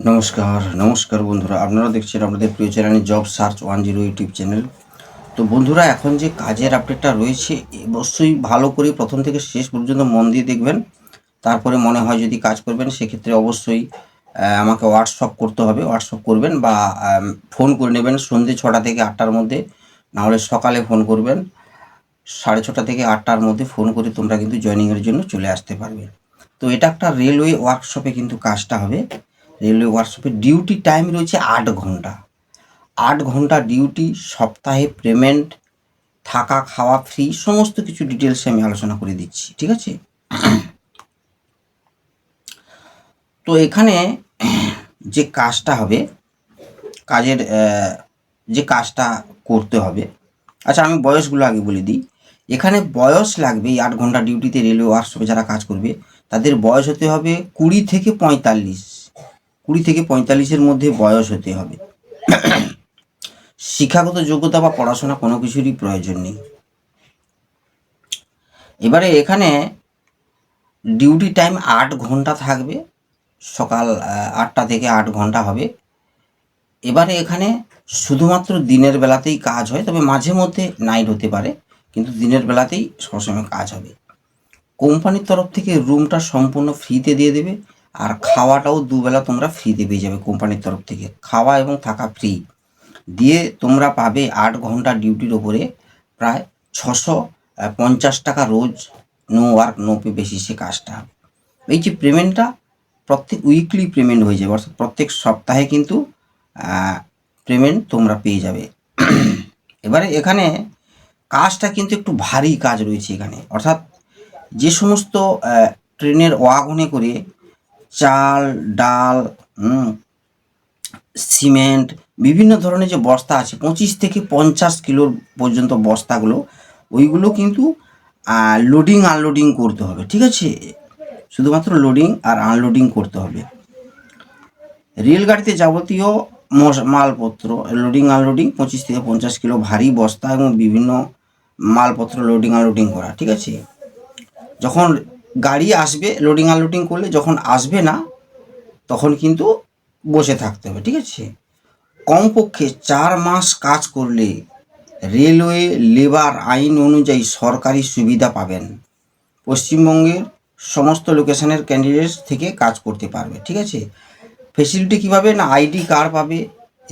নমস্কার নমস্কার বন্ধুরা। আপনারা দেখছেন আপনাদের প্রিয় channel job search one zero YouTube channel. তো বন্ধুরা, এখন যে কাজের আপডেটটা রয়েছে অবশ্যই ভালো করে প্রথম থেকে শেষ পর্যন্ত মন দিয়ে দেখবেন। তারপরে মনে হয় যদি কাজ করবেন, সেক্ষেত্রে অবশ্যই আমাকে হোয়াটসঅ্যাপ করতে হবে। হোয়াটসঅ্যাপ করবেন বা ফোন করে নেবেন। সন্ধ্যে ছটা থেকে আটটার মধ্যে, নাহলে সকালে ফোন করবেন। সাড়ে ছটা থেকে আটটার মধ্যে ফোন করে তোমরা কিন্তু জয়েনিংয়ের জন্য চলে আসতে পারবে। তো এটা একটা রেলওয়ে ওয়ার্কশপে কিন্তু কাজটা হবে। রেলওয়ে ওয়ার্কশপে ডিউটি টাইম রয়েছে আট ঘণ্টা। আট ঘণ্টা ডিউটি সপ্তাহে পেমেন্ট থাকা খাওয়া ফ্রি সমস্ত কিছু ডিটেলসে আমি আলোচনা করে দিচ্ছি, ঠিক আছে? তো এখানে যে কাজটা হবে, কাজের যে কাজটা করতে হবে আচ্ছা আমি বয়সগুলো আগে বলে দিই। এখানে বয়স লাগবে আট ঘণ্টা ডিউটিতে রেলওয়ে ওয়ার্কশপে যারা কাজ করবে, তাদের বয়স হতে হবে কুড়ি থেকে পঁয়তাল্লিশ। কুড়ি থেকে পঁয়তাল্লিশের মধ্যে বয়স হতে হবে। শিক্ষাগত যোগ্যতা বা পড়াশোনা কোনো কিছুরই প্রয়োজন নেই। এবারে এখানে ডিউটি টাইম আট ঘণ্টা থাকবে, সকাল আটটা থেকে আট ঘণ্টা হবে। এবারে এখানে শুধুমাত্র দিনের বেলাতেই কাজ হয়, তবে মাঝে মধ্যে নাইট হতে পারে, কিন্তু দিনের বেলাতেই সবসময় কাজ হবে। কোম্পানির তরফ থেকে রুমটা সম্পূর্ণ ফ্রিতে দিয়ে দেবে আর খাওয়াটাও দুবেলা তোমরা ফ্রিতে পেয়ে যাবে কোম্পানির তরফ থেকে। খাওয়া এবং থাকা ফ্রি দিয়ে তোমরা পাবে আট ঘণ্টা ডিউটির ওপরে প্রায় ছশো পঞ্চাশ টাকা রোজ নো ওয়ার্ক নো পে বেসিসে কাজটা এই যে পেমেন্টটা প্রত্যেক উইকলি পেমেন্ট হয়ে যাবে, অর্থাৎ প্রত্যেক সপ্তাহে কিন্তু পেমেন্ট তোমরা পেয়ে যাবে। এবারে এখানে কাজটা কিন্তু একটু ভারী কাজ রয়েছে এখানে। অর্থাৎ যে সমস্ত ট্রেনের ওয়াগনে করে চাল, ডাল সিমেন্ট, বিভিন্ন ধরনের যে বস্তা আছে, পঁচিশ থেকে পঞ্চাশ কিলোর পর্যন্ত বস্তাগুলো, ওইগুলো কিন্তু লোডিং আনলোডিং করতে হবে, ঠিক আছে? শুধুমাত্র লোডিং আর আনলোডিং করতে হবে। রেলগাড়িতে যাবতীয় মালপত্র লোডিং আনলোডিং পঁচিশ থেকে পঞ্চাশ কিলো ভারী বস্তা এবং বিভিন্ন মালপত্র লোডিং আনলোডিং করা, ঠিক আছে? যখন গাড়ি আসবে লোডিং আনলোডিং করলে যখন আসবে না, তখন কিন্তু বসে থাকতে হবে, ঠিক আছে? কমপক্ষে চার মাস কাজ করলে রেলওয়ে লেবার আইন অনুযায়ী সরকারি সুবিধা পাবেন। পশ্চিমবঙ্গের সমস্ত লোকেশনের ক্যান্ডিডেট থেকে কাজ করতে পারবে, ঠিক আছে? ফেসিলিটি কীভাবে না আইডি কার্ড পাবে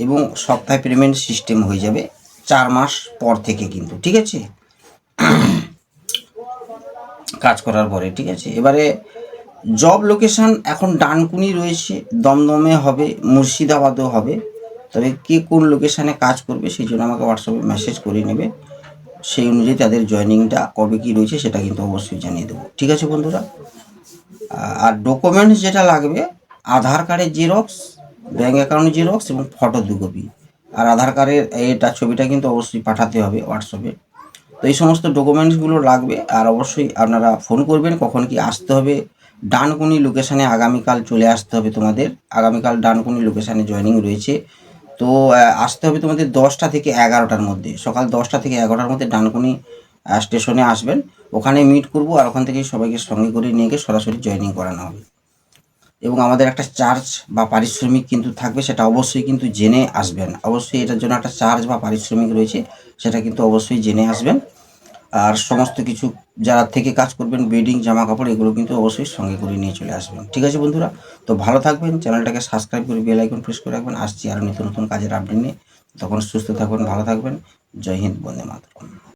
এবং সপ্তাহে পেমেন্ট সিস্টেম হয়ে যাবে, চার মাস পর থেকে কিন্তু, ঠিক আছে? কাজ করার পরে, ঠিক আছে? এবারে জব লোকেশন এখন ডানকুনি রয়েছে, দমদমে হবে, মুর্শিদাবাদও হবে। তবে কে কোন লোকেশানে কাজ করবে সেই জন্য আমাকে হোয়াটসঅ্যাপে মেসেজ করে নেবে। সেই অনুযায়ী তাদের জয়েনিংটা কবে কী রয়েছে সেটা কিন্তু অবশ্যই জানিয়ে দেবো। ঠিক আছে বন্ধুরা? আর ডকুমেন্টস যেটা লাগবে, আধার কার্ডের জেরক্স ব্যাঙ্ক অ্যাকাউন্ট জেরক্স এবং ফটো দু কপি আর আধার কার্ডের এটা ছবিটা কিন্তু অবশ্যই পাঠাতে হবে হোয়াটসঅ্যাপে তো এই সমস্ত ডকুমেন্টসগুলো লাগবে আর অবশ্যই আপনারা ফোন করবেন, কখন কি আসতে হবে। ডানকুনি লোকেশানে আগামীকাল চলে আসতে হবে তোমাদের। আগামীকাল ডানকুনি লোকেশানে জয়েনিং রয়েছে। তো আসতে হবে তোমাদের দশটা থেকে এগারোটার মধ্যে। সকাল দশটা থেকে এগারোটার মধ্যে ডানকুনি স্টেশনে আসবেন। ওখানে মিট করব আর ওখান থেকে সবাইকে সঙ্গে করে নিয়ে গিয়ে সরাসরি জয়েনিং করানো হবে। এবং আমাদের একটা চার্জ বা পারিশ্রমিক কিন্তু থাকবে, সেটা অবশ্যই কিন্তু জেনে আসবেন। অবশ্যই এটার জন্য একটা চার্জ বা পারিশ্রমিক রয়েছে, সেটা কিন্তু অবশ্যই জেনে আসবেন। আর সমস্ত কিছু যারা থেকে কাজ করবেন বেডিং জামা কাপড় এগুলো কিন্তু অবশ্যই সঙ্গে করে নিয়ে চলে আসবেন। ঠিক আছে বন্ধুরা, তো ভালো থাকবেন, চ্যানেলটাকে সাবস্ক্রাইব করে বেল আইকন প্রেস করে রাখবেন। আসছি আরও নতুন নতুন কাজের আপডেট নিয়ে। তখন সুস্থ থাকবেন ভালো থাকবেন। জয় হিন্দ, বন্দে মাতরম।